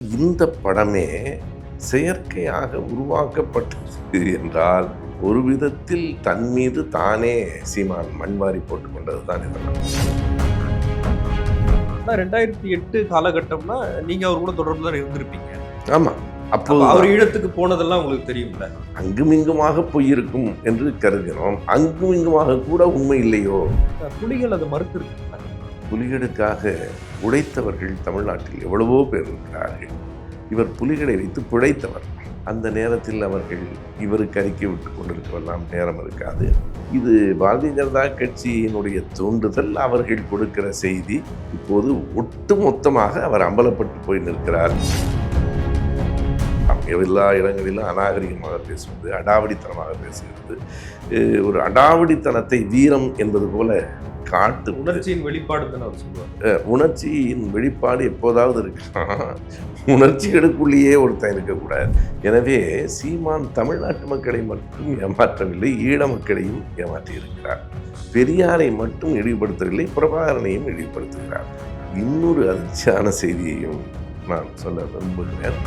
இந்த படமே செயற்கையாக உருவாக்கப்பட்டது என்றால் ஒரு விதத்தில் தன் மீது தானே சீமான் மண்வாரி போட்டுக் கொண்டது தான் இதெல்லாம் ரெண்டாயிரத்தி எட்டு காலகட்டம்னா நீங்க அவர் கூட தொடர்பு தான் இருந்திருப்பீங்க. ஆமா. அப்போ அவர் ஈழத்துக்கு போனதெல்லாம் உங்களுக்கு தெரியும்ல? அங்குமிங்குமாக பொய் இருக்கும் என்று கருதினோம் அங்குமிங்குமாக கூட உண்மை இல்லையோ? புலிகள் அதை மறுத்திருக்கீங்களா புலிகளுக்காக உழைத்தவர்கள் தமிழ்நாட்டில் எவ்வளவோ பேர் இருக்கிறார்கள். இவர் புலிகளை வைத்து பிழைத்தவர் அந்த நேரத்தில் அவர்கள் இவருக்கு அறிக்கை விட்டு கொண்டிருக்கவெல்லாம் நேரம் இருக்காது. இது பாரதிய ஜனதா கட்சியினுடைய தூண்டுதல் அவர்கள் கொடுக்கிற செய்தி இப்போது ஒட்டுமொத்தமாக அவர் அம்பலப்பட்டு போய் நிற்கிறார். எல்லா இடங்களிலும் அநாகரிகமாக பேசுவது அடாவடித்தனமாக பேசுகிறது. ஒரு அடாவடித்தனத்தை வீரம் என்பது போல காட்டு உணர்ச்சியின் வெளிப்பாடு தானே அவர் சொல்லுவார். உணர்ச்சியின் வெளிப்பாடு எப்போதாவது இருக்கலாம். உணர்ச்சிகளுக்குள்ளேயே ஒருத்தன் இருக்கக்கூடாது. எனவே சீமான் தமிழ்நாட்டு மக்களை மட்டும் ஏமாற்றவில்லை ஈழ மக்களையும் ஏமாற்றி இருக்கிறார் பெரியாரை மட்டும் இழிவுபடுத்தவில்லை பிரபாகரனையும் இழிவுபடுத்துகிறார். இன்னொரு அதிர்ச்சியான செய்தியையும் நான் சொல்ல விரும்புகிறேன்.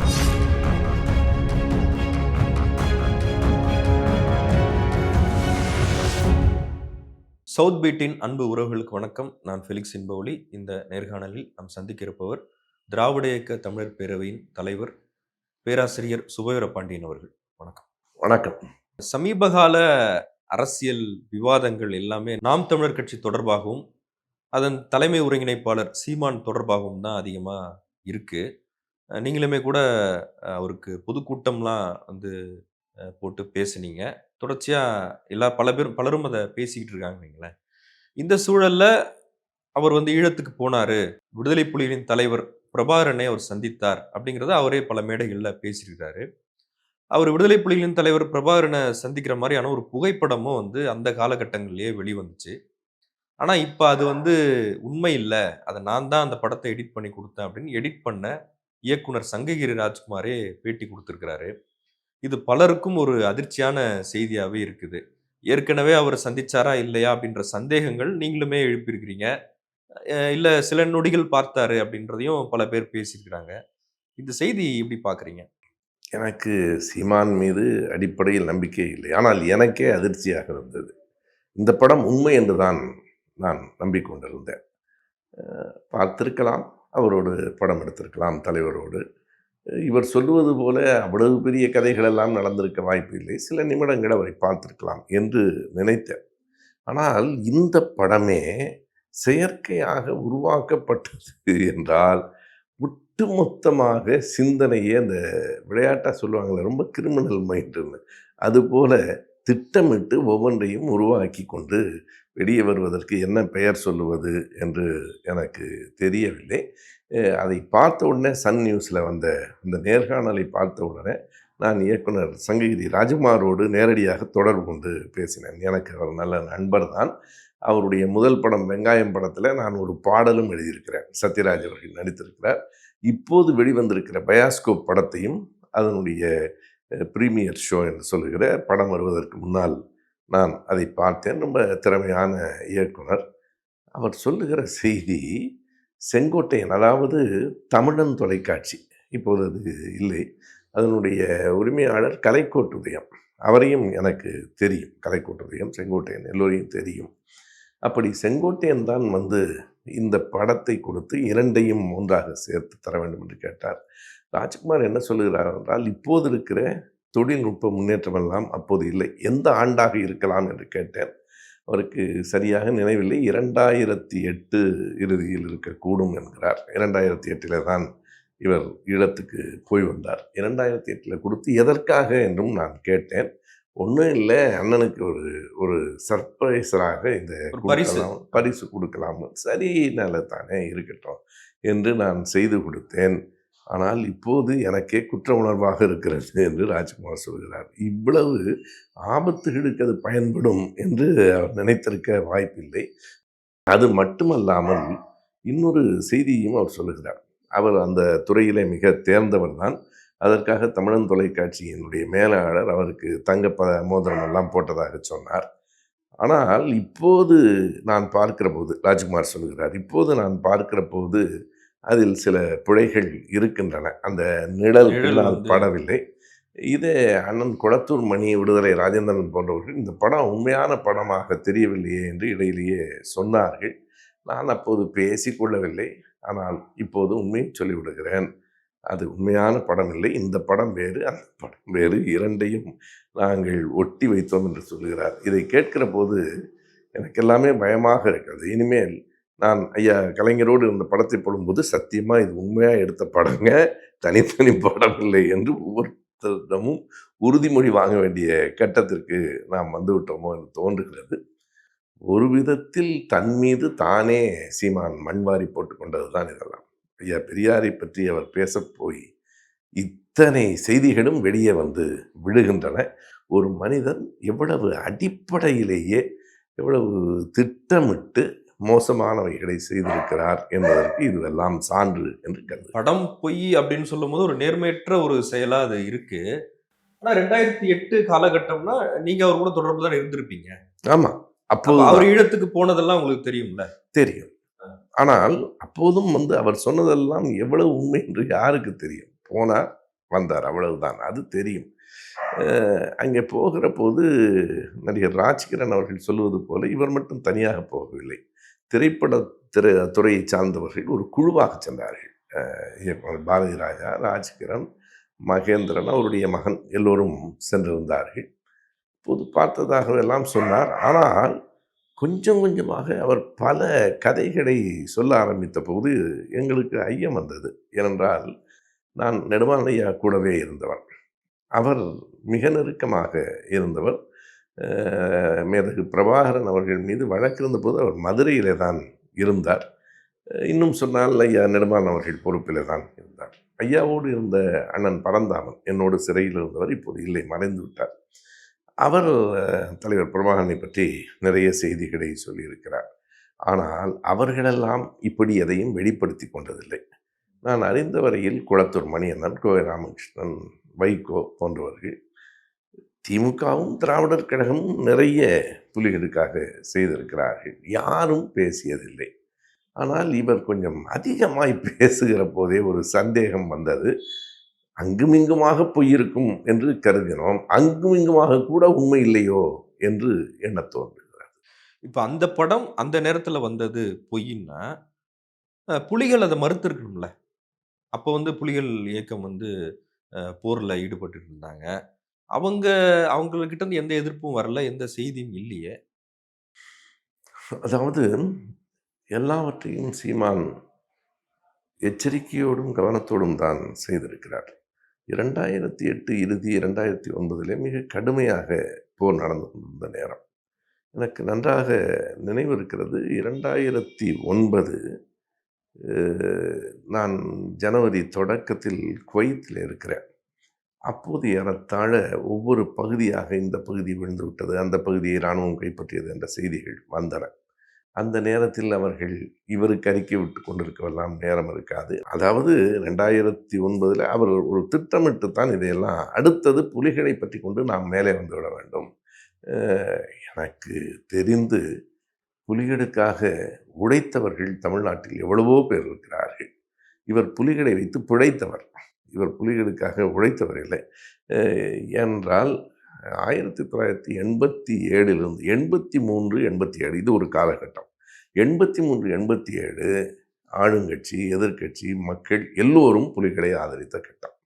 சவுத் பீட்டின் அன்பு உறவுகளுக்கு வணக்கம். நான் ஃபெலிக்ஸ் இன்பவுலி இந்த நேர்காணலில் நாம் சந்திக்க இருப்பவர் திராவிட இயக்க தமிழர் பேரவையின் தலைவர் பேராசிரியர் சுபவீர பாண்டியன் அவர்கள். வணக்கம். வணக்கம். சமீபகால அரசியல் விவாதங்கள் எல்லாமே நாம் தமிழர் கட்சி தொடர்பாகவும் அதன் தலைமை ஒருங்கிணைப்பாளர் சீமான் தொடர்பாகவும் தான் அதிகமாக இருக்கு. அஹ் நீங்களுமே கூட அவருக்கு பொதுக்கூட்டம்லாம் வந்து போட்டு பேசுனீங்க. தொடர்ச்சியாக எல்லா பல பேரும் பலரும் அதை பேசிக்கிட்டு இருக்காங்க வைங்களேன். இந்த சூழலில் அவர் வந்து ஈழத்துக்கு போனாரு. விடுதலை புலிகளின் தலைவர் பிரபாகரனை அவர் சந்தித்தார் அப்படிங்கிறத அவரே பல மேடைகளில் பேசியிருக்காரு. அவர் விடுதலை புலிகளின் தலைவர் பிரபாகரனை சந்திக்கிற மாதிரியான ஒரு புகைப்படமும் வந்து அந்த காலகட்டங்களிலேயே வெளிவந்துச்சு. ஆனால் இப்போ அது வந்து உண்மை இல்லை. அதை நான் தான் அந்த படத்தை எடிட் பண்ணி கொடுத்தேன் அப்படின்னு எடிட் பண்ண இயக்குனர் சங்ககிரி ராஜ்குமாரே பேட்டி கொடுத்துருக்கிறாரு. இது பலருக்கும் ஒரு அதிர்ச்சியான செய்தியாகவே இருக்குது. ஏற்கனவே அவர் சந்திச்சாரா இல்லையா அப்படின்ற சந்தேகங்கள் நீங்களுமே எழுப்பியிருக்கிறீங்க. இல்லை சில நொடிகள் பார்த்தாரு அப்படின்றதையும் பல பேர் பேசியிருக்கிறாங்க. இந்த செய்தி எப்படி பார்க்குறீங்க? எனக்கு சீமான் மீது அடிப்படையில் நம்பிக்கை இல்லை. ஆனால் எனக்கே அதிர்ச்சியாக இருந்தது. இந்த படம் உண்மை என்று தான் நான் நம்பிக்கொண்டிருந்தேன். அஹ் பார்த்திருக்கலாம். அவரோடு படம் எடுத்திருக்கலாம் தலைவரோடு. இவர் சொல்லுவது போல அவ்வளவு பெரிய கதைகள் எல்லாம் நடந்திருக்க வாய்ப்பு இல்லை. சில நிமிடங்கள் அவரை பார்த்திருக்கலாம் என்று நினைத்தேன். ஆனால் இந்த படமே செயற்கையாக உருவாக்கப்பட்டது என்றால் ஒட்டுமொத்தமாக சிந்தனையே அந்த விளையாட்டாக சொல்லுவாங்கள்ல ரொம்ப கிரிமினல் மைண்டுன்னு. அதுபோல் திட்டமிட்டு ஒவ்வொன்றையும் உருவாக்கி கொண்டு வெளியே வருவதற்கு என்ன பெயர் சொல்லுவது என்று எனக்கு தெரியவில்லை. அதை பார்த்த உடனே சன் நியூஸில் வந்த அந்த நேர்காணலை பார்த்த உடனே நான் இயக்குனர் சங்ககிரி ராஜ்குமாரோடு நேரடியாக தொடர்பு கொண்டு பேசினேன். எனக்கு அவர் நல்ல நண்பர் தான். அவருடைய முதல் படம் வெங்காயம் படத்தில் நான் ஒரு பாடலும் எழுதியிருக்கிறேன். சத்யராஜ் அவர்கள் நடித்திருக்கிறார். இப்போது வெளிவந்திருக்கிற பயாஸ்கோப் படத்தையும் அதனுடைய ப்ரீமியர் ஷோ என்று சொல்லுகிற படம் வருவதற்கு முன்னால் நான் அதை பார்த்தேன். ரொம்ப திறமையான இயக்குனர். அவர் சொல்லுகிற செய்தி செங்கோட்டையன் அதாவது தமிழன் தொலைக்காட்சி. இப்போது அது இல்லை. அதனுடைய உரிமையாளர் கலைக்கோட்டு உதயம். அவரையும் எனக்கு தெரியும். கலைக்கோட்டு உதயம் செங்கோட்டையன் எல்லோரையும் தெரியும். அப்படி செங்கோட்டையன் தான் வந்து இந்த படத்தை கொடுத்து இரண்டையும் ஒன்றாக சேர்த்து தர வேண்டும் என்று கேட்டார். ராஜ்குமார் என்ன சொல்லுகிறார் என்றால் இப்போது இருக்கிற தொழில்நுட்ப முன்னேற்றம் எல்லாம் அப்போது இல்லை. எந்த ஆண்டாக இருக்கலாம் என்று கேட்டேன். அவருக்கு சரியாக நினைவில்லை. இரண்டாயிரத்தி எட்டு இறுதியில் இருக்கக்கூடும் என்கிறார். இரண்டாயிரத்தி எட்டில் தான் இவர் ஈழத்துக்கு போய் வந்தார். இரண்டாயிரத்தி எட்டில் கொடுத்து எதற்காக என்றும் நான் கேட்டேன். ஒன்றும் இல்லை அண்ணனுக்கு ஒரு ஒரு சர்ப்ரைஸராக இந்த பரிசு. பரிசு கொடுக்கலாம். சரி நல்லதானே இருக்கட்டும் என்று நான் செய்து கொடுத்தேன். ஆனால் இப்போது எனக்கே குற்ற உணர்வாக இருக்கிறது என்று ராஜ்குமார் சொல்கிறார். இவ்வளவு ஆபத்துகளுக்கு அது பயன்படும் என்று அவர் நினைத்திருக்க வாய்ப்பில்லை. அது மட்டுமல்லாமல் இன்னொரு செய்தியையும் அவர் சொல்லுகிறார். அவர் அந்த துறையிலே மிக தேர்ந்தவர் தான் அதற்காக தமிழன் தொலைக்காட்சியினுடைய மேலாளர் அவருக்கு தங்கப்ப மோதிரம் எல்லாம் போட்டதாக சொன்னார். ஆனால் இப்போது நான் பார்க்கிற போது ராஜ்குமார் சொல்கிறார் இப்போது நான் பார்க்கிற போது அதில் சில பிழைகள் இருக்கின்றன. அந்த நிழல் படவில்லை. இதே அண்ணன் குளத்தூர் மணி விடுதலை ராஜேந்திரன் போன்றவர்கள் இந்த படம் உண்மையான படமாக தெரியவில்லையே என்று இடையிலேயே சொன்னார்கள். நான் அப்போது பேசிக்கொள்ளவில்லை. ஆனால் இப்போது உண்மையை சொல்லிவிடுகிறேன். அது உண்மையான படம் இல்லை. இந்த படம் வேறு அந்த படம் வேறு. இரண்டையும் நாங்கள் ஒட்டி வைத்தோம் என்று சொல்கிறார். இதை கேட்கிற போது எனக்கு எல்லாமே பயமாக இருக்கிறது. இனிமேல் நான் ஐயா கலைஞரோடு இந்த படத்தை போடும்போது சத்தியமாக இது உண்மையாக எடுத்த படங்க தனித்தனி படம் இல்லை என்று ஒவ்வொருத்தரிடமும் உறுதிமொழி வாங்க வேண்டிய கட்டத்திற்கு நாம் வந்துவிட்டோமோ என்று தோன்றுகிறது. ஒரு விதத்தில் தன் மீது தானே சீமான் மண்வாரி போட்டுக்கொண்டது தான் இதெல்லாம். ஐயா பெரியாரை பற்றி அவர் பேச போய் இத்தனை செய்திகளும் வெளியே வந்து விழுகின்றன. ஒரு மனிதன் எவ்வளவு அடிப்படையிலேயே எவ்வளவு திட்டமிட்டு மோசமானவைகளை செய்திருக்கிறார் என்பதற்கு இதுவெல்லாம் சான்று என்று கருது படம் பொய் அப்படின்னு சொல்லும்போது ஒரு நேர்மையற்ற ஒரு செயலா அது இருக்கு. ஆனா ரெண்டாயிரத்தி எட்டு காலகட்டம்னா நீங்க அவர் கூட தொடர்பு தான் இருந்திருப்பீங்க. ஆமா அப்ப அவர் ஈழத்துக்கு போனதெல்லாம் உங்களுக்கு தெரியும்ல? தெரியும். ஆனால் அப்போதும் வந்து அவர் சொன்னதெல்லாம் எவ்வளவு உண்மை என்று யாருக்கு தெரியும்? போனார் வந்தார் அவ்வளவுதான். அது தெரியும். அங்கே போகிற போது நடிகர் ராஜ்கிரண் அவர்கள் சொல்லுவது போல இவர் மட்டும் தனியாக போகவில்லை. திரைப்பட திரை துறையை சார்ந்தவர்கள் ஒரு குழுவாக சென்றார்கள். இயக்குனர் பாரதி ராஜா ராஜ்கிரண் மகேந்திரன் அவருடைய மகன் எல்லோரும் சென்றிருந்தார்கள். பொது பார்த்ததாக எல்லாம் சொன்னார். ஆனால் கொஞ்சம் கொஞ்சமாக அவர் பல கதைகளை சொல்ல ஆரம்பித்த போது எங்களுக்கு ஐயம் வந்தது. ஏனென்றால் நான் நெடுமாலையா கூடவே இருந்தவர். அவர் மிக நெருக்கமாக இருந்தவர். மேதகு பிரபாகரன் அவர்கள் மீது வழக்கு இருந்தபோது அவர் மதுரையிலே தான் இருந்தார். இன்னும் சொன்னால் ஐயா நெடுமான் அவர்கள் பொறுப்பிலே தான் இருந்தார். ஐயாவோடு இருந்த அண்ணன் பரந்தாமன் என்னோடு சிறையில் இருந்தவர் இப்போது இல்லை மறைந்து விட்டார். அவர் தலைவர் பிரபாகரனை பற்றி நிறைய செய்திகளை சொல்லியிருக்கிறார். ஆனால் அவர்களெல்லாம் இப்படி எதையும் வெளிப்படுத்தி கொண்டதில்லை. நான் அறிந்த வரையில் குளத்தூர் மணியண்ணன் கோவை ராமகிருஷ்ணன் வைகோ போன்றவர்கள் திமுகவும் திராவிடர் கழகமும் நிறைய புலிகளுக்காக செய்திருக்கிறார்கள். யாரும் பேசியதில்லை. ஆனால் இவர் கொஞ்சம் அதிகமாய் பேசுகிற போதே ஒரு சந்தேகம் வந்தது. அங்குமிங்குமாக பொய்யிருக்கும் என்று கருதினோம். அங்குமிங்குமாக கூட உண்மை இல்லையோ என்று எண்ண தோன்றுகிறார் இப்போ அந்த படம் அந்த நேரத்தில் வந்தது பொய்ன்னா புலிகள் அதை மறுத்திருக்கணும்ல. அப்போ வந்து புலிகள் இயக்கம் வந்து போரில் ஈடுபட்டு இருந்தாங்க. அவங்க அவங்கக்கிட்ட இருந்து எந்த எதிர்ப்பும் வரல எந்த செய்தியும் இல்லையே. அதாவது எல்லாவற்றையும் சீமான் எச்சரிக்கையோடும் கவனத்தோடும் தான் செய்திருக்கிறார். இரண்டாயிரத்தி எட்டு இறுதி இரண்டாயிரத்தி ஒன்பதிலே மிக கடுமையாக போர் நடந்து கொண்டிருந்த நேரம். எனக்கு நன்றாக நினைவு இருக்கிறது. இரண்டாயிரத்தி ஒன்பது நான் ஜனவரி தொடக்கத்தில் குவைத்தில் இருக்கிறேன். அப்போது ஏறத்தாழ ஒவ்வொரு பகுதியாக இந்த பகுதி விழுந்து விட்டது அந்த பகுதியை இராணுவம் கைப்பற்றியது என்ற செய்திகள் வந்தன. அந்த நேரத்தில் அவர்கள் இவருக்கு அறிக்கை விட்டு கொண்டிருக்கவெல்லாம் நேரம் இருக்காது. அதாவது ரெண்டாயிரத்தி ஒன்பதில் அவர் ஒரு திட்டமிட்டு தான் இதையெல்லாம் அடுத்தது புலிகளை பற்றி கொண்டு நாம் மேலே வந்துவிட வேண்டும். எனக்கு தெரிந்து புலிகளுக்காக உழைத்தவர்கள் தமிழ்நாட்டில் எவ்வளவோ பேர் இருக்கிறார்கள். இவர் புலிகளை வைத்து பிழைத்தவர். இவர் புலிகளுக்காக உழைத்தவர் இல்லை. என்றால் ஆயிரத்தி தொள்ளாயிரத்தி எண்பத்தி ஏழிலிருந்து எண்பத்தி மூன்று எண்பத்தி ஏழு இது ஒரு காலகட்டம். எண்பத்தி மூன்று எண்பத்தி ஏழு ஆளுங்கட்சி எதிர்க்கட்சி மக்கள் எல்லோரும் புலிகளை ஆதரித்த கட்டம்.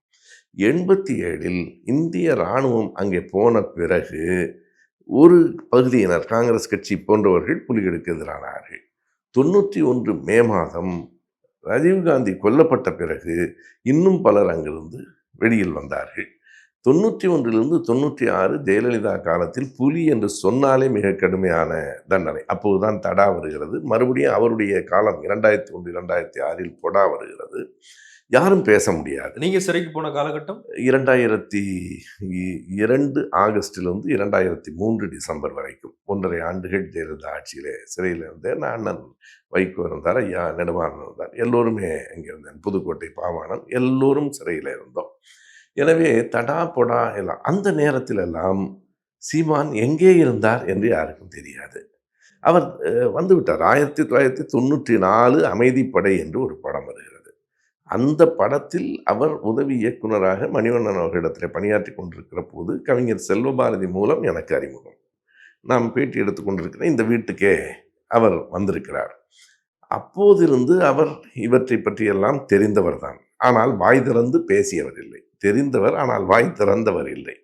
எண்பத்தி ஏழில் இந்திய இராணுவம் அங்கே போன பிறகு ஒரு பகுதியினர் காங்கிரஸ் கட்சி போன்றவர்கள் புலிகளுக்கு எதிரானார்கள். தொண்ணூற்றி ஒன்று மே மாதம் ராஜீவ்காந்தி கொல்லப்பட்ட பிறகு இன்னும் பலர் அங்கிருந்து வெளியில் வந்தார்கள். தொண்ணூற்றி ஒன்றிலிருந்து தொண்ணூற்றி ஆறு ஜெயலலிதா காலத்தில் புலி என்று சொன்னாலே மிக கடுமையான தண்டனை. அப்போதுதான் தடா வருகிறது. மறுபடியும் அவருடைய காலம் இரண்டாயிரத்தி ஒன்று இரண்டாயிரத்தி ஆறில் பொடா வருகிறது. யாரும் பேச முடியாது. நீங்க சிறைக்கு போன காலகட்டம்? இரண்டாயிரத்தி இரண்டு ஆகஸ்டிலிருந்து இரண்டாயிரத்தி மூன்று டிசம்பர் வரைக்கும். ஒன்றரை ஆண்டுகள் ஜெயலலிதா ஆட்சியிலே சிறையில் இருந்தேன். நான் அண்ணன் வைகோ இருந்தார் ஐயா நெடுமாறன் இருந்தார். எல்லோருமே அங்கே இருந்தேன். புதுக்கோட்டை பாவாணன். எல்லோரும் சிறையில் இருந்தோம். எனவே தடா பொடா எல்லாம் அந்த நேரத்தில் எல்லாம் சீமான் எங்கே இருந்தார் என்று யாருக்கும் தெரியாது. அவர் அஹ், வந்து விட்டார் ஆயிரத்தி தொள்ளாயிரத்தி தொண்ணூற்றி நாலு அமைதிப்படை என்று ஒரு படம் வருகிறது. அந்த படத்தில் அவர் உதவி இயக்குனராக மணிவண்ணன் அவர்களிடத்தில் பணியாற்றி கொண்டிருக்கிற போது கவிஞர் செல்வபாரதி மூலம் எனக்கு அறிமுகம். நாம் பேட்டி எடுத்து இந்த வீட்டுக்கே அவர் வந்திருக்கிறார். அப்போதிருந்து அவர் இவற்றை பற்றியெல்லாம் தெரிந்தவர் தான். ஆனால் வாய் திறந்து பேசியவர் இல்லை. தெரிந்தவர் ஆனால் வாய் திறந்தவர் இல்லை.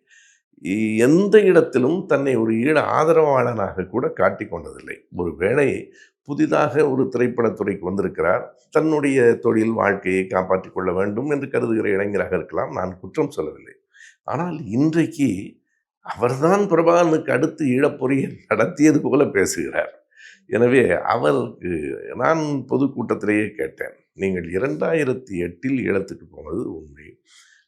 எந்த இடத்திலும் தன்னை ஒரு ஈழ ஆதரவாளனாக கூட காட்டிக் கொண்டதில்லை. ஒரு வேளை புதிதாக ஒரு திரைப்படத்துறைக்கு வந்திருக்கிறார். தன்னுடைய தொழில் வாழ்க்கையை காப்பாற்றிக் கொள்ள வேண்டும் என்று கருதுகிற இளைஞராக இருக்கலாம். நான் குற்றம் சொல்லவில்லை. ஆனால் இன்றைக்கு அவர்தான் பிரபாகனுக்கு அடுத்து ஈழப்பொறியை நடத்தியது போல பேசுகிறார். எனவே அவருக்கு நான் பொதுக்கூட்டத்திலேயே கேட்டேன். நீங்கள் இரண்டாயிரத்தி எட்டில் ஈழத்துக்கு போனது உண்மை.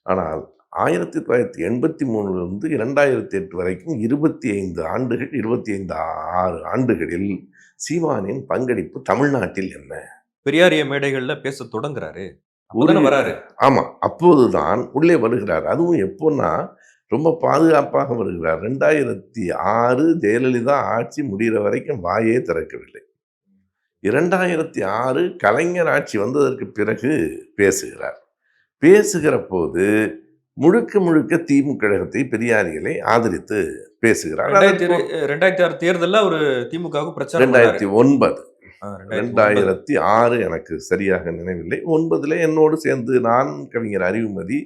ஆனால் ஆயிரத்தி தொள்ளாயிரத்தி எண்பத்தி மூணுலேருந்து இரண்டாயிரத்தி எட்டு வரைக்கும் இருபத்தி ஐந்து ஆண்டுகள் இருபத்தி ஐந்து ஆறு ஆண்டுகளில் சீமானின் பங்களிப்பு தமிழ்நாட்டில் என்ன? பெரியாரிய மேடைகள்ல பேச தொடங்குறாரு. வராரு. ஆமா அப்போதுதான் உள்ளே வருகிறார். அதுவும் எப்போன்னா ரொம்ப பாதுகாப்பாக வருகிறார். ரெண்டாயிரத்தி ஆறு ஜெயலலிதா ஆட்சி முடிகிற வரைக்கும் வாயே திறக்கவில்லை. இரண்டாயிரத்தி ஆறு கலைஞர் ஆட்சி வந்ததற்கு பிறகு பேசுகிறார். பேசுகிற போது முழுக்க முழுக்க திமுக கழகத்தை பெரியாரிகளை ஆதரித்து பேசுகிறார் ரெண்டாயிரத்தி ஆறு தேர்தல்ல ஒரு திமுகவுக்கு பண்ணாரு. ஆ, ரெண்டாயிரத்தி ஒன்பது. ரெண்டாயிரத்தி ஆறு எனக்கு சரியாக நினைவில்லை ஒன்பதுல என்னோடு சேர்ந்து நான் கவிஞர் அறிவுமதி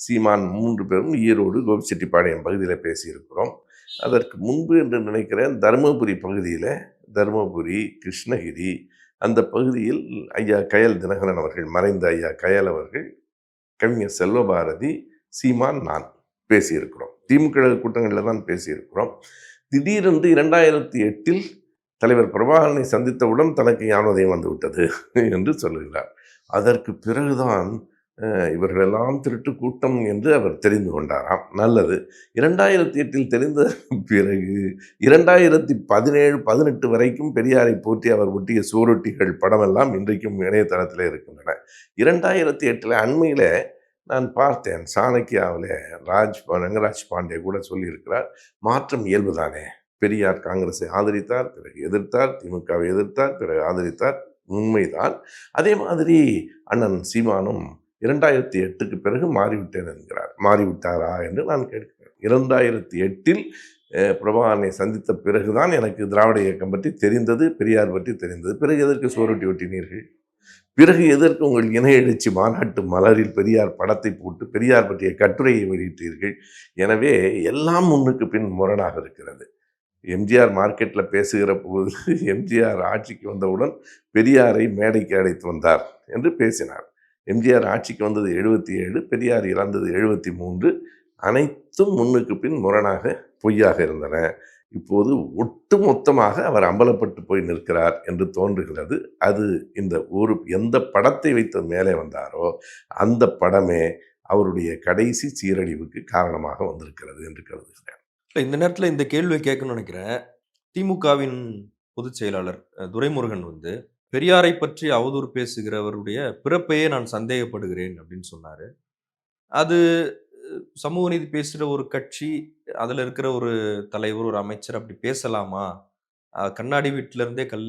சீமான் மூன்று பேரும் ஈரோடு கோபிச்செட்டிப்பாளையம் பகுதியில் பேசியிருக்கிறோம் அதற்கு முன்பு என்று நினைக்கிறேன் தருமபுரி பகுதியில் தருமபுரி கிருஷ்ணகிரி அந்த பகுதியில் ஐயா கயல் தினகரன் அவர்கள் மறைந்த ஐயா கயல் அவர்கள் கவிஞர் செல்வபாரதி சீமான் நான் பேசியிருக்கிறோம். திமுக கூட்டங்களில் தான் பேசியிருக்கிறோம். திடீரென்று இரண்டாயிரத்தி எட்டில் தலைவர் பிரபாகரனை சந்தித்தவுடன் தனக்கு ஞானோதயம் வந்துவிட்டது என்று சொல்லுகிறார். அதற்கு பிறகுதான் இவர்களெல்லாம் திருட்டு கூட்டம் என்று அவர் தெரிந்து கொண்டாராம். நல்லது. இரண்டாயிரத்தி எட்டில் தெரிந்த பிறகு இரண்டாயிரத்தி பதினேழு பதினெட்டு வரைக்கும் பெரியாரை போற்றி அவர் ஒட்டிய சுவரொட்டிகள் படமெல்லாம் இன்றைக்கும் இணையதளத்தில் இருக்கின்றன. இரண்டாயிரத்தி எட்டில் அண்மையில் நான் பார்த்தேன். சாணக்கியாவில் ராஜ் ரங்கராஜ் பாண்டே கூட சொல்லியிருக்கிறார் மாற்றம் இயல்புதானே. பெரியார் காங்கிரஸை ஆதரித்தார் பிறகு எதிர்த்தார் திமுகவை எதிர்த்தார் பிறகு ஆதரித்தார். உண்மைதான். அதே மாதிரி அண்ணன் சீமானும் இரண்டாயிரத்தி எட்டுக்கு பிறகு மாறிவிட்டேன் என்கிறார். மாறிவிட்டாரா என்று நான் கேட்கிறேன். இரண்டாயிரத்தி எட்டில் அஹ், பிரபாகரனை சந்தித்த பிறகுதான் எனக்கு திராவிட இயக்கம் பற்றி தெரிந்தது பெரியார் பற்றி தெரிந்தது. பிறகு எதற்கு சுவரொட்டி ஒட்டினீர்கள்? பிறகு எதற்கு உங்கள் இணைய எழுச்சி மாநாட்டு மலரில் பெரியார் படத்தை போட்டு பெரியார் பற்றிய கட்டுரையை வெளியிட்டீர்கள்? எனவே எல்லாம் முன்னுக்கு பின் முரணாக இருக்கிறது. எம்ஜிஆர் மார்க்கெட்டில் பேசுகிற போது எம்ஜிஆர் ஆட்சிக்கு வந்தவுடன் பெரியாரை மேடைக்கு அழைத்து வந்தார் என்று பேசினார். எம்ஜிஆர் ஆட்சிக்கு வந்தது எழுபத்தி ஏழு பெரியார் இறந்தது எழுபத்தி மூன்று அனைத்தும் முன்னுக்கு பின் முரணாக பொய்யாக இருந்தன. இப்போது ஒட்டுமொத்தமாக அவர் அம்பலப்பட்டு போய் நிற்கிறார் என்று தோன்றுகிறது. அது இந்த ஒரு எந்த படத்தை வைத்து மேலே வந்தாரோ அந்த படமே அவருடைய கடைசி சீரழிவுக்கு காரணமாக வந்திருக்கிறது என்று கருதுகிறேன். இந்த நேரத்தில் இந்த கேள்வியை கேட்கணும்னு நினைக்கிறேன். திமுகவின் பொதுச் செயலாளர் துரைமுருகன் வந்து பெரியாரை பற்றி அவதூறு பேசுகிறவருடைய பிறப்பையே நான் சந்தேகப்படுகிறேன் அப்படின்னு சொன்னார். அது சமூக நீதி பேசுகிற ஒரு கட்சி அதில் இருக்கிற ஒரு தலைவர் ஒரு அமைச்சர் அப்படி பேசலாமா? கண்ணாடி வீட்டிலருந்தே கல்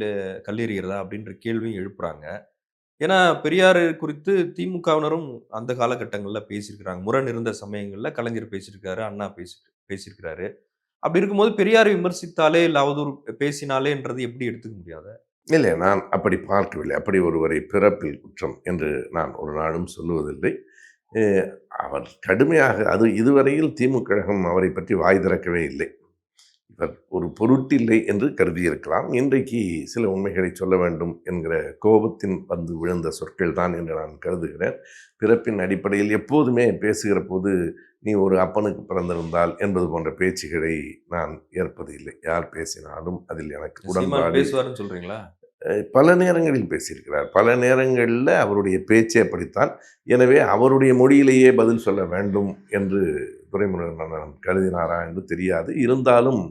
கல்லெறிகிறதா அப்படின்ற கேள்வியும் எழுப்புறாங்க. ஏன்னா பெரியார் குறித்து திமுகவினரும் அந்த காலகட்டங்களில் பேசியிருக்கிறாங்க. முரண் இருந்த சமயங்களில் கலைஞர் பேசியிருக்காரு அண்ணா பேசி பேசியிருக்கிறாரு. அப்படி இருக்கும்போது பெரியாரை விமர்சித்தாலே இல்லை அவதூறு பேசினாலேன்றது எப்படி எடுத்துக்க முடியாத? இல்லை நான் அப்படி பார்க்கவில்லை. அப்படி ஒருவரை பிறப்பில் குற்றம் என்று நான் ஒரு நாளும் சொல்லுவதில்லை. அவர் கடுமையாக அது இதுவரையில் திமுக கழகம் அவரை பற்றி வாய் திறக்கவே இல்லை. இவர் ஒரு பொருட்டில்லை என்று கருதியிருக்கலாம். இன்றைக்கு சில உண்மைகளை சொல்ல வேண்டும் என்கிற கோபத்தின் வந்து விழுந்த சொற்கள் தான் என்று நான் கருதுகிறேன். பிறப்பின் அடிப்படையில் எப்போதுமே பேசுகிற போது நீ ஒரு அப்பனுக்கு பிறந்திருந்தால் என்பது போன்ற பேச்சுகளை நான் ஏற்பது இல்லை யார் பேசினாலும் அதில் எனக்கு உடன்பாடு பேசுவாருன்னு சொல்றீங்களா? அஹ் பல நேரங்களில் பேசியிருக்கிறார். பல நேரங்களில் அவருடைய பேச்சே அப்படித்தான். எனவே அவருடைய மொழியிலேயே பதில் சொல்ல வேண்டும் என்று துரைமுருகன் கருதினாரா என்று தெரியாது. இருந்தாலும்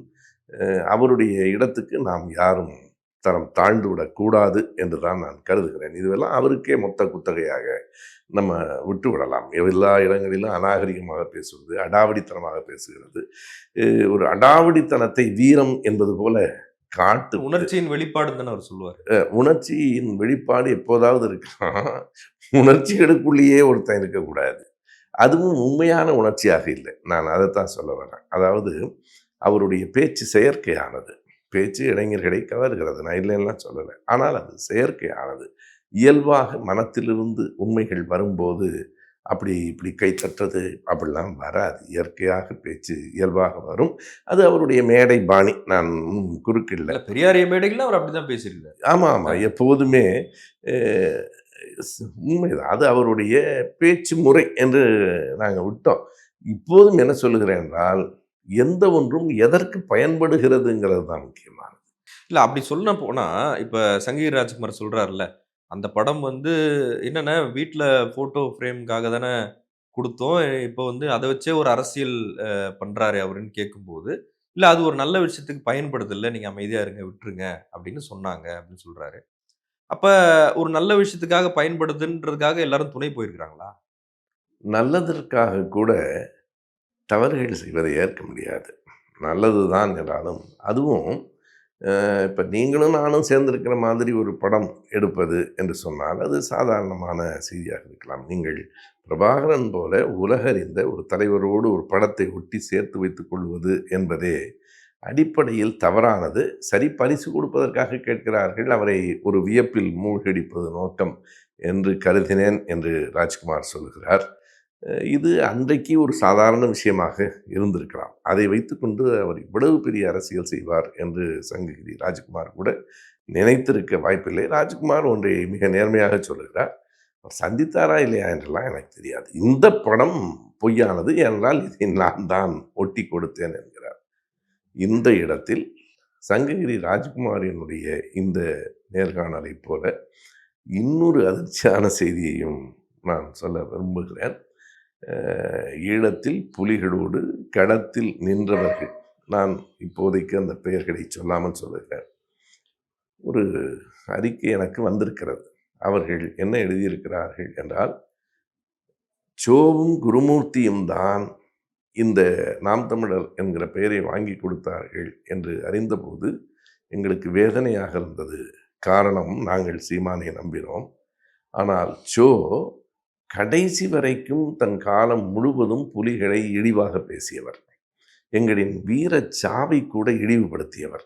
அவருடைய இடத்துக்கு நாம் யாரும் தரம் தாழ்ந்து விடக்கூடாது என்று தான் நான் கருதுகிறேன். இதுவெல்லாம் அவருக்கே மொத்த குத்தகையாக நம்ம விட்டு விடலாம். எல்லா இடங்களிலும் அநாகரிகமாக பேசுவது அடாவடித்தனமாக பேசுகிறது. ஒரு அடாவடித்தனத்தை வீரம் என்பது போல காட்டு உணர்ச்சியின் வெளிப்பாடுன்னு தானே அவர் சொல்லுவார். உணர்ச்சியின் வெளிப்பாடு எப்போதாவது இருக்கலாம். உணர்ச்சிகளுக்குள்ளேயே ஒருத்தன் இருக்கக்கூடாது. அதுவும் உண்மையான உணர்ச்சியாக இல்லை. நான் அதைத்தான் சொல்ல வரேன். அதாவது அவருடைய பேச்சு செயற்கையானது. பேச்சு இளைஞர்களை கவர்கிறது. நான் இல்லைன்னா சொல்லலை. ஆனால் அது செயற்கையானது. இயல்பாக மனத்திலிருந்து உண்மைகள் வரும்போது அப்படி இப்படி கை தட்டுறது அப்படிலாம் வராது. இயற்கையாக பேச்சு இயல்பாக வரும். அது அவருடைய மேடை பாணி. நான் குறுக்கில்லை. பெரியாரிய மேடைகள்ல அவர் அப்படிதான் பேசியிருக்காரு. ஆமாம் ஆமாம் எப்போதுமே உண்மைதான். அது அவருடைய பேச்சு முறை என்று நாங்கள் விட்டோம். இப்போதும் என்ன சொல்லுகிறேன் என்றால் எந்த ஒன்றும் எதற்கு பயன்படுகிறதுங்கிறது தான் முக்கியமானது. இல்ல அப்படி சொல்ல போனா இப்ப சங்கீர் ராஜ்குமார் சொல்றாருல்ல அந்த படம் வந்து என்னன்னா? வீட்ல ஃபோட்டோ ஃப்ரேம்காக தானே கொடுத்தோம். இப்போ வந்து அதை வச்சே ஒரு அரசியல் பண்ணுறாரு அவருன்னு கேட்கும்போது இல்ல அது ஒரு நல்ல விஷயத்துக்கு பயன்படுது இல்ல நீங்க அமைதியா இருங்க விட்டுருங்க அப்படின்னு சொன்னாங்க அப்படின்னு சொல்றாரு. அப்ப ஒரு நல்ல விஷயத்துக்காக பயன்படுதுன்றதுக்காக எல்லாரும் துணை போயிருக்கிறாங்களா? நல்லதற்காக கூட தவறுகள் செய்வதை ஏற்க முடியாது. நல்லது தான் என்றாலும் அதுவும் இப்போ நீங்களும் நானும் சேர்ந்திருக்கிற மாதிரி ஒரு படம் எடுப்பது என்று சொன்னால் அது சாதாரணமான செய்தியாக இருக்கலாம். நீங்கள் பிரபாகரன் போல உலகறிந்த ஒரு தலைவரோடு ஒரு படத்தை ஒட்டி சேர்த்து வைத்துக் கொள்வது என்பதே அடிப்படையில் தவறானது. சரி பரிசு கொடுப்பதற்காக கேட்கிறார்கள் அவரை ஒரு வியப்பில் மூழ்கடிப்பது நோக்கம் என்று கருதினேன் என்று ராஜ்குமார் சொல்கிறார் இது அன்றைக்கு ஒரு சாதாரண விஷயமாக இருந்திருக்கலாம். அதை வைத்துக்கொண்டு அவர் இவ்வளவு பெரிய அரசியல் செய்வார் என்று சங்ககிரி ராஜ்குமார் கூட நினைத்திருக்க வாய்ப்பில்லை. ராஜ்குமார் ஒன்றை மிக நேர்மையாக சொல்லுகிறார். அவர் சந்தித்தாரா இல்லையா என்றெல்லாம் எனக்கு தெரியாது. இந்த படம் பொய்யானது என்றால் இதை நான் தான் ஒட்டி கொடுத்தேன் என்கிறார். இந்த இடத்தில் சங்ககிரி ராஜ்குமாரினுடைய இந்த நேர்காணலை போல இன்னொரு அதிர்ச்சியான செய்தியையும் நான் சொல்ல விரும்புகிறேன். ஈழத்தில் புலிகளோடு களத்தில் நின்றவர்கள். நான் இப்போதைக்கு அந்த பெயர்களை சொல்லாமல் சொல்லுகிறேன். ஒரு அறிக்கை எனக்கு வந்திருக்கிறது. அவர்கள் என்ன எழுதியிருக்கிறார்கள் என்றால் சோவும் குருமூர்த்தியும் தான் இந்த நாம் தமிழர் என்கிற பெயரை வாங்கி கொடுத்தார்கள் என்று அறிந்தபோது எங்களுக்கு வேதனையாக இருந்தது. காரணம் நாங்கள் சீமானை நம்பினோம் ஆனால் சோ கடைசி வரைக்கும் தன் காலம் முழுவதும் புலிகளை இழிவாக பேசியவர். எங்களின் வீர சாவை கூட இழிவுபடுத்தியவர்.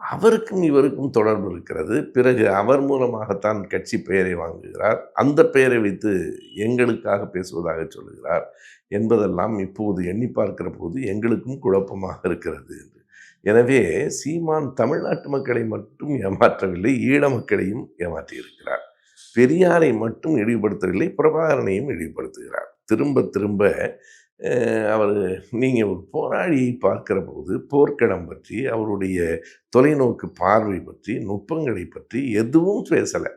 அவருக்கும் இவருக்கும் தொடர்பு இருக்கிறது. பிறகு அவர் மூலமாகத்தான் கட்சி பெயரை வாங்குகிறார். அந்த பெயரை வைத்து எங்களுக்காக பேசுவதாக சொல்லுகிறார் என்பதெல்லாம் இப்போது எண்ணி பார்க்கிற போது எங்களுக்கும் குழப்பமாக இருக்கிறது என்று. எனவே சீமான் தமிழ்நாட்டு மக்களை மட்டும் ஏமாற்றவில்லை ஈழ மக்களையும் ஏமாற்றியிருக்கிறார். பெரியாரை மட்டும் இழிவுபடுத்தவில்லை பிரபாகரனையும் இழிவுபடுத்துகிறார். திரும்ப திரும்ப அவர் நீங்கள் ஒரு போராளியை பார்க்கிற போது போர்க்களம் பற்றி அவருடைய தொலைநோக்கு பார்வை பற்றி நுட்பங்களை பற்றி எதுவும் பேசலை.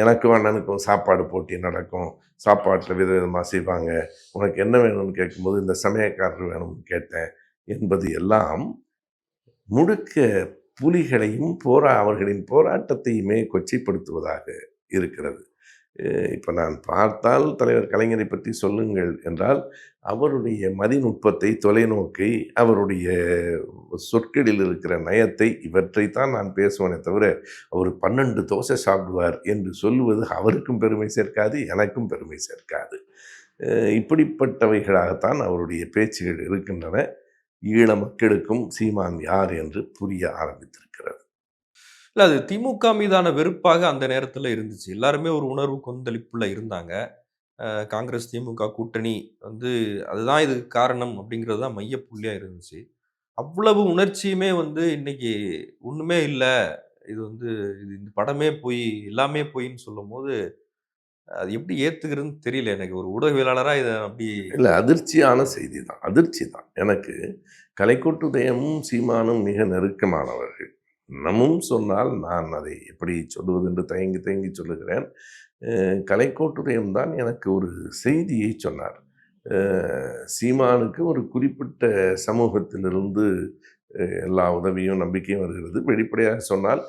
எனக்கும் அண்ணனுக்கும் சாப்பாடு போட்டி நடக்கும் சாப்பாட்டில் வித விதமாக செய்வாங்க உனக்கு என்ன வேணும்னு கேட்கும்போது இந்த சமயக்காரர் வேணும்னு கேட்டேன் என்பது எல்லாம் முழுக்க புலிகளையும் போரா அவர்களின் போராட்டத்தையுமே கொச்சைப்படுத்துவதாக இருக்கிறது. இப்போ நான் பார்த்தால் தலைவர் கலைஞரை பற்றி சொல்லுங்கள் என்றால் அவருடைய மதிநுட்பத்தை தொலைநோக்கை அவருடைய சொற்களில் இருக்கிற நயத்தை இவற்றைத்தான் நான் பேசுவேனே தவிர அவர் பன்னெண்டு தோசை சாப்பிடுவார் என்று சொல்லுவது அவருக்கும் பெருமை சேர்க்காது எனக்கும் பெருமை சேர்க்காது. இப்படிப்பட்டவைகளாகத்தான் அவருடைய பேச்சுகள் இருக்கின்றன. ஈழ மக்களுக்கும் சீமான் யார் என்று புரிய ஆரம்பித்திருக்கிறது இல்லை அது திமுக மீதான வெறுப்பாக அந்த நேரத்தில் இருந்துச்சு. எல்லாருமே ஒரு உணர்வு கொந்தளிப்புல இருந்தாங்க. அஹ் காங்கிரஸ் திமுக கூட்டணி வந்து அதுதான் இதுக்கு காரணம் அப்படிங்கிறது தான் மையப்புள்ளியாக இருந்துச்சு. அவ்வளவு உணர்ச்சியுமே வந்து இன்னைக்கு ஒன்றுமே இல்லை. இது வந்து இது இந்த படமே போய் எல்லாமே போயின்னு சொல்லும் போது அது எப்படி ஏத்துக்கிறதுன்னு தெரியல எனக்கு. ஒரு ஊடகவியலாளராக இதை அப்படி இல்லை அதிர்ச்சியான செய்தி தான். அதிர்ச்சி தான். எனக்கு கலைக்கோட்டுதயமும் சீமானும் மிக நெருக்கமானவர்கள். இன்னமும் சொன்னால் நான் அதை எப்படி சொல்லுவது என்று தயங்கி தயங்கி சொல்லுகிறேன். அஹ் தான் எனக்கு ஒரு செய்தியை சொன்னார். சீமானுக்கு ஒரு குறிப்பிட்ட சமூகத்திலிருந்து எல்லா உதவியும் நம்பிக்கையும் வருகிறது. வெளிப்படையாக சொன்னால்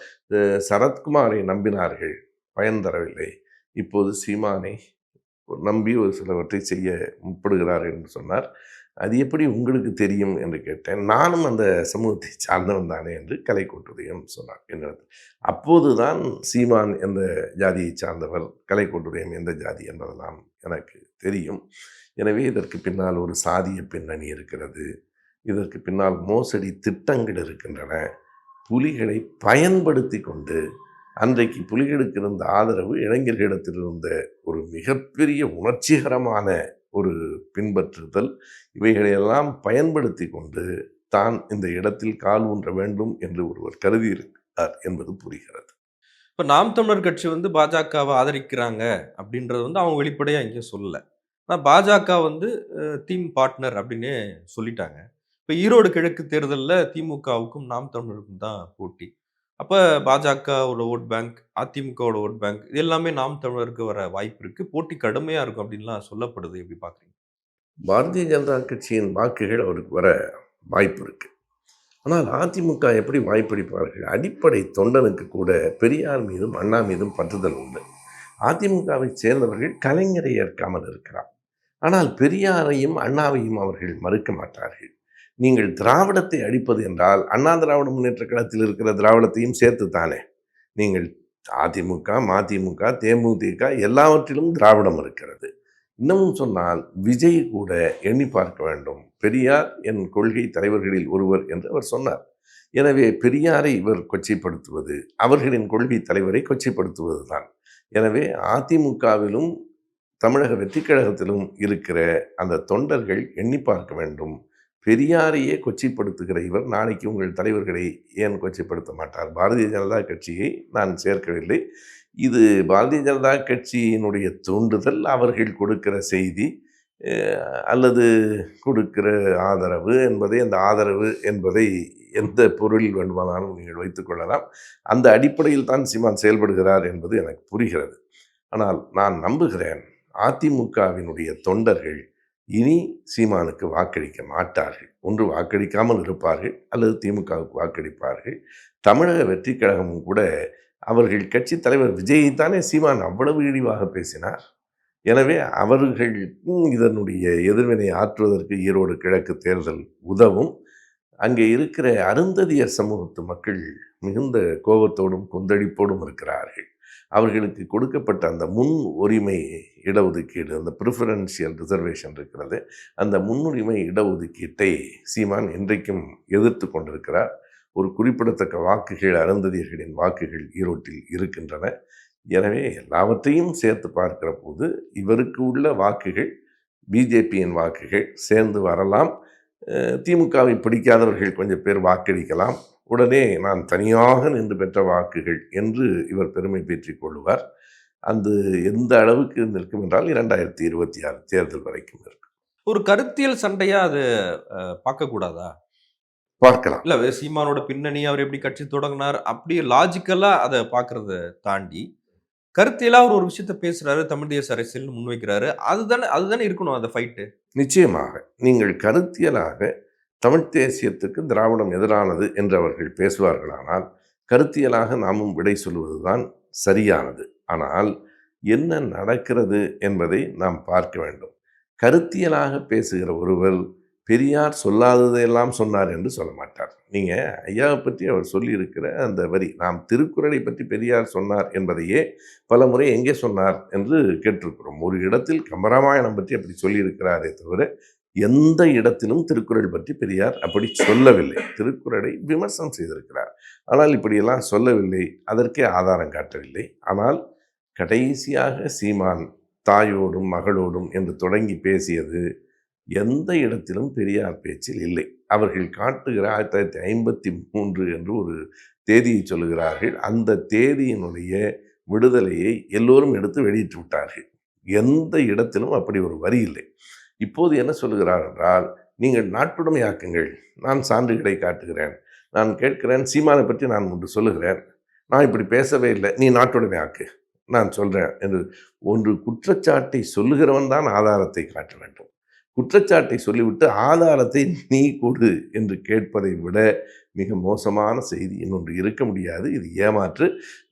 சரத்குமாரை நம்பினார்கள் பயன் தரவில்லை. இப்போது சீமானை நம்பி ஒரு சிலவற்றை செய்ய முற்படுகிறார் என்று சொன்னார். அது எப்படி உங்களுக்கு தெரியும் என்று கேட்டேன். நானும் அந்த சமூகத்தை சார்ந்தவன் தானே என்று கலை கொட்டுடையம் சொன்னார் என்னிடத்தில் அப்போது தான் சீமான் எந்த ஜாதியை சார்ந்தவர் கலைக்கோட்டுதயம் எந்த ஜாதி என்பதெல்லாம் எனக்கு தெரியும். எனவே இதற்கு பின்னால் ஒரு சாதிய பின்னணி இருக்கிறது. இதற்கு பின்னால் மோசடி திட்டங்கள் இருக்கின்றன. புலிகளை பயன்படுத்தி கொண்டு அன்றைக்கு புலிகளுக்கு இருந்த ஆதரவு இளைஞர்களிடத்தில் இருந்த ஒரு மிகப்பெரிய உணர்ச்சிகரமான ஒரு பின்பற்றுதல் இவைகளையெல்லாம் பயன்படுத்தி கொண்டு தான் இந்த இடத்தில் கால் ஊன்ற வேண்டும் என்று ஒருவர் கருதி இருக்கிறார் என்பது புரிகிறது. இப்போ நாம் தமிழர் கட்சி வந்து பாஜகவை ஆதரிக்கிறாங்க அப்படின்றது வந்து அவங்க வெளிப்படையாக எங்கேயும் சொல்லலை. ஆனால் பாஜக வந்து டீம் பார்ட்னர் அப்படின்னு சொல்லிட்டாங்க. இப்போ ஈரோடு கிழக்கு தேர்தலில் திமுகவுக்கும் நாம் தமிழருக்கும் தான் போட்டி. அப்ப பாஜகவோட ஓட் பேங்க் அதிமுகவோட ஓட் பேங்க் இது எல்லாமே நாம் தமிழருக்கு வர வாய்ப்பு இருக்கு. போட்டி கடுமையா இருக்கும் அப்படின்லாம் சொல்லப்படுது. எப்படி பார்க்குறீங்க பாரதிய ஜனதா கட்சியின் வாக்குகள் அவருக்கு வர வாய்ப்பு இருக்கு. ஆனால் அதிமுக எப்படி வாய்ப்பளிப்பார்கள்? அடிப்படை தொண்டனுக்கு கூட பெரியார் மீதும் அண்ணா மீதும் பற்றுதல் உண்டு. அதிமுகவை சேர்ந்தவர்கள் கலைஞரை ஏற்காமல் இருக்கிறார். ஆனால் பெரியாரையும் அண்ணாவையும் அவர்கள் மறுக்க மாட்டார்கள். நீங்கள் திராவிடத்தை அடிப்பது என்றால் அண்ணா திராவிட முன்னேற்ற கழகத்தில் இருக்கிற திராவிடத்தையும் சேர்த்து தானே நீங்கள் அதிமுக மதிமுக தேமுதிக எல்லாவற்றிலும் திராவிடம் இருக்கிறது. இன்னமும் சொன்னால் விஜய் கூட எண்ணி பார்க்க வேண்டும். பெரியார் என் கொள்கை தலைவர்களில் ஒருவர் என்று அவர் சொன்னார். எனவே பெரியாரை இவர் கொச்சைப்படுத்துவது அவர்களின் கொள்கை தலைவரை கொச்சைப்படுத்துவது தான். எனவே அதிமுகவிலும் தமிழக வெற்றிக் கழகத்திலும் இருக்கிற அந்த தொண்டர்கள் எண்ணி பார்க்க வேண்டும். பெரியாரையே கொச்சிப்படுத்துகிற இவர் நாளைக்கு உங்கள் தலைவர்களை ஏன் கொச்சிப்படுத்த மாட்டார்? பாரதிய ஜனதா கட்சியை நான் சேர்க்கவில்லை. இது பாரதிய ஜனதா கட்சியினுடைய தூண்டுதல் அவர்கள் கொடுக்கிற செய்தி அல்லது கொடுக்கிற ஆதரவு என்பதை அந்த ஆதரவு என்பதை எந்த பொருளில் வேண்டுமானாலும் நீங்கள் வைத்துக்கொள்ளலாம் அந்த அடிப்படையில் தான் சீமான் செயல்படுகிறார் என்பது எனக்கு புரிகிறது. ஆனால் நான் நம்புகிறேன் அதிமுகவினுடைய தொண்டர்கள் இனி சீமானுக்கு வாக்களிக்க மாட்டார்கள். ஒன்று வாக்களிக்காமல் இருப்பார்கள் அல்லது திமுகவுக்கு வாக்களிப்பார்கள். தமிழக வெற்றிக் கழகமும் கூட அவர்கள் கட்சி தலைவர் விஜயை தானே சீமான் அவ்வளவு இழிவாக பேசினார். எனவே அவர்களுக்கும் இதனுடைய எதிர்வினை ஆற்றுவதற்கு ஈரோடு கிழக்கு தேர்தல் உதவும். அங்கே இருக்கிற அருந்ததியர் சமூகத்து மக்கள் மிகுந்த கோபத்தோடும் கொந்தளிப்போடும் இருக்கிறார்கள். அவர்களுக்கு கொடுக்கப்பட்ட அந்த முன் உரிமை இடஒதுக்கீடு அந்த ப்ரிஃபரன்ஷியல் ரிசர்வேஷன் இருக்கிறது. அந்த முன்னுரிமை இடஒதுக்கீட்டை சீமான் இன்றைக்கும் எதிர்த்து கொண்டிருக்கிறார். ஒரு குறிப்பிடத்தக்க வாக்குகள் அருந்ததியர்களின் வாக்குகள் ஈரோட்டில் இருக்கின்றன. எனவே எல்லாவற்றையும் சேர்த்து பார்க்கிற போது இவருக்கு உள்ள வாக்குகள் பிஜேபியின் வாக்குகள் சேர்ந்து வரலாம். திமுகவை பிடிக்காதவர்கள் கொஞ்சம் பேர் வாக்களிக்கலாம். உடனே நான் தனியாக நின்று பெற்ற வாக்குகள் என்று இவர் பெருமை பெற்றிக் கொள்வார் அந்த எந்த அளவுக்கு நிற்கும் என்றால் இரண்டாயிரத்தி இருபத்தி ஆறு தேர்தல் வரைக்கும் இருக்கும். ஒரு கருத்தியல் சண்டையா அது பார்க்க கூடாதா பார்க்கலாம். இல்ல சீமானோட பின்னணி அவர் எப்படி கட்சி தொடங்கினார் அப்படி லாஜிக்கலா அதை பார்க்கறத தாண்டி கருத்தியலா அவர் ஒரு விஷயத்த பேசுறாரு தமிழ் தேச அரசியல் முன்வைக்கிறாரு அதுதானே அதுதானே இருக்கணும் அந்த ஃபைட்டு நிச்சயமாக நீங்கள் கருத்தியலாக தமிழ் தேசியத்துக்கு திராவிடம் எதிரானது என்று அவர்கள் பேசுவார்களானால் கருத்தியலாக நாமும் விடை சொல்வதுதான் சரியானது. ஆனால் என்ன நடக்கிறது என்பதை நாம் பார்க்க வேண்டும். கருத்தியலாக பேசுகிற ஒருவர் பெரியார் சொல்லாததையெல்லாம் சொன்னார் என்று சொல்ல மாட்டார். நீங்கள் ஐயாவை பற்றி அவர் சொல்லியிருக்கிற அந்த வரி நாம் திருக்குறளை பற்றி பெரியார் சொன்னார் என்பதையே பல முறை எங்கே சொன்னார் என்று கேட்டிருக்கிறோம். ஒரு இடத்தில் கம்பராமாயணம் பற்றி அப்படி சொல்லியிருக்கிறாரே தவிர எந்த இடத்திலும் திருக்குறள் பற்றி பெரியார் அப்படி சொல்லவில்லை. திருக்குறளை விமர்சனம் செய்திருக்கிறார். ஆனால் இப்படியெல்லாம் சொல்லவில்லை அதற்கே ஆதாரம் காட்டவில்லை. ஆனால் கடைசியாக சீமான் தாயோடும் மகளோடும் என்று தொடங்கி பேசியது எந்த இடத்திலும் பெரியார் பேச்சில் இல்லை. அவர்கள் காட்டுகிற ஆயிரத்தி தொள்ளாயிரத்தி ஐம்பத்தி மூன்று என்று ஒரு தேதியை சொல்லுகிறார்கள். அந்த தேதியினுடைய விடுதலையை எல்லோரும் எடுத்து வெளியிட்டு விட்டார்கள். எந்த இடத்திலும் அப்படி ஒரு வரி இல்லை. இப்போது என்ன சொல்லுகிறார் என்றால் நீங்கள் நாட்டுடைமையாக்குங்கள். நான் சான்றுகளை காட்டுகிறேன். நான் கேட்கிறேன் சீமானை பற்றி நான் ஒன்று சொல்லுகிறேன். நான் இப்படி பேசவே இல்லை. நீ நாட்டுடைமையாக்கு. நான் சொல்கிறேன் என்று ஒன்று குற்றச்சாட்டை சொல்லுகிறவன் தான் ஆதாரத்தை காட்ட வேண்டும். குற்றச்சாட்டை சொல்லிவிட்டு ஆதாரத்தை நீ கொடு என்று கேட்பதை விட மிக மோசமான செய்தி இன்னொன்று இருக்க முடியாது. இது ஏமாற்று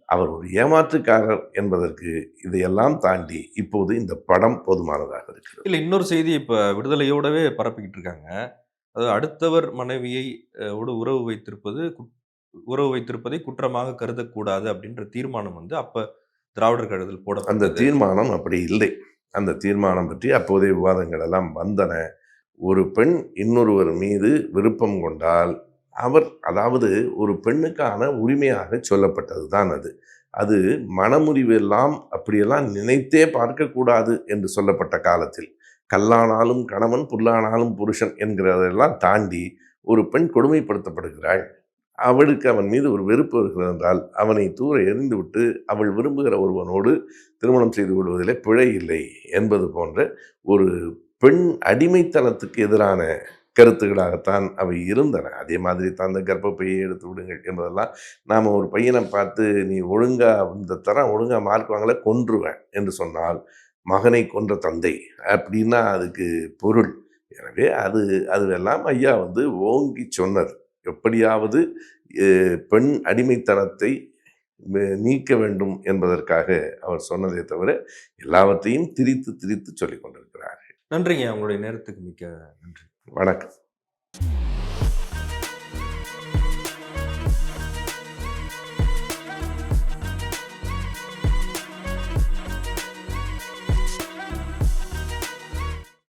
அவர் ஒரு ஏமாற்றுக்காரர் என்பதற்கு இதையெல்லாம் தாண்டி இப்போது இந்த படம் போதுமானதாக இருக்கிறது இல்ல இன்னொரு செய்தி இப்ப விடுதலையோடவே பரப்பிக்கிட்டு இருக்காங்க. அதாவது அடுத்தவர் மனைவியை உறவு வைத்திருப்பது உறவு வைத்திருப்பதை குற்றமாக கருதக்கூடாது அப்படின்ற தீர்மானம் வந்து அப்ப திராவிடர் கழகத்தில் அந்த போடப்பட்டது. தீர்மானம் அப்படி இல்லை அந்த தீர்மானம் பற்றி அப்போதைய விவாதங்கள் எல்லாம் வந்தன ஒரு பெண் இன்னொருவர் மீது விருப்பம் கொண்டால் அவர் அதாவது ஒரு பெண்ணுக்கான உரிமையாக சொல்லப்பட்டது தான் அது. அது மனமுறிவு எல்லாம் அப்படியெல்லாம் நினைத்தே பார்க்கக்கூடாது என்று சொல்லப்பட்ட காலத்தில். கல்லானாலும் கணவன் புல்லானாலும் புருஷன் என்கிறதெல்லாம் தாண்டி ஒரு பெண் கொடுமைப்படுத்தப்படுகிறாள். அவளுக்கு அவன் மீது ஒரு வெறுப்பு வருகிறது என்றால் அவனை தூர எறிந்துவிட்டு அவள் விரும்புகிற ஒருவனோடு திருமணம் செய்து கொள்வதிலே பிழை இல்லை என்பது போன்ற ஒரு பெண் அடிமைத்தனத்துக்கு எதிரான கருத்துக்களாகத்தான் அவை இருந்தன. அதே மாதிரி தான் அந்த கர்ப்பப்பையை எடுத்து விடுங்கள் என்பதெல்லாம் நாம் ஒரு பையனை பார்த்து நீ ஒழுங்காக இந்த தரம் ஒழுங்காக மார்க் வாங்கலை கொன்றுவேன் என்று சொன்னால் மகனை கொன்ற தந்தை அப்படின்னா அதுக்கு பொருள். எனவே அது அதுவெல்லாம் ஐயா வந்து ஓங்கி சொன்னது. எப்படியாவது பெண் அடிமைத்தனத்தை நீக்க வேண்டும் என்பதற்காக அவர் சொன்னதே தவிர எல்லாவற்றையும் திரித்து திரித்து சொல்லிக் கொண்டிருக்கிறார் நன்றிங்க. உங்களுடைய நேரத்துக்கு மிக்க நன்றி. வணக்கம்.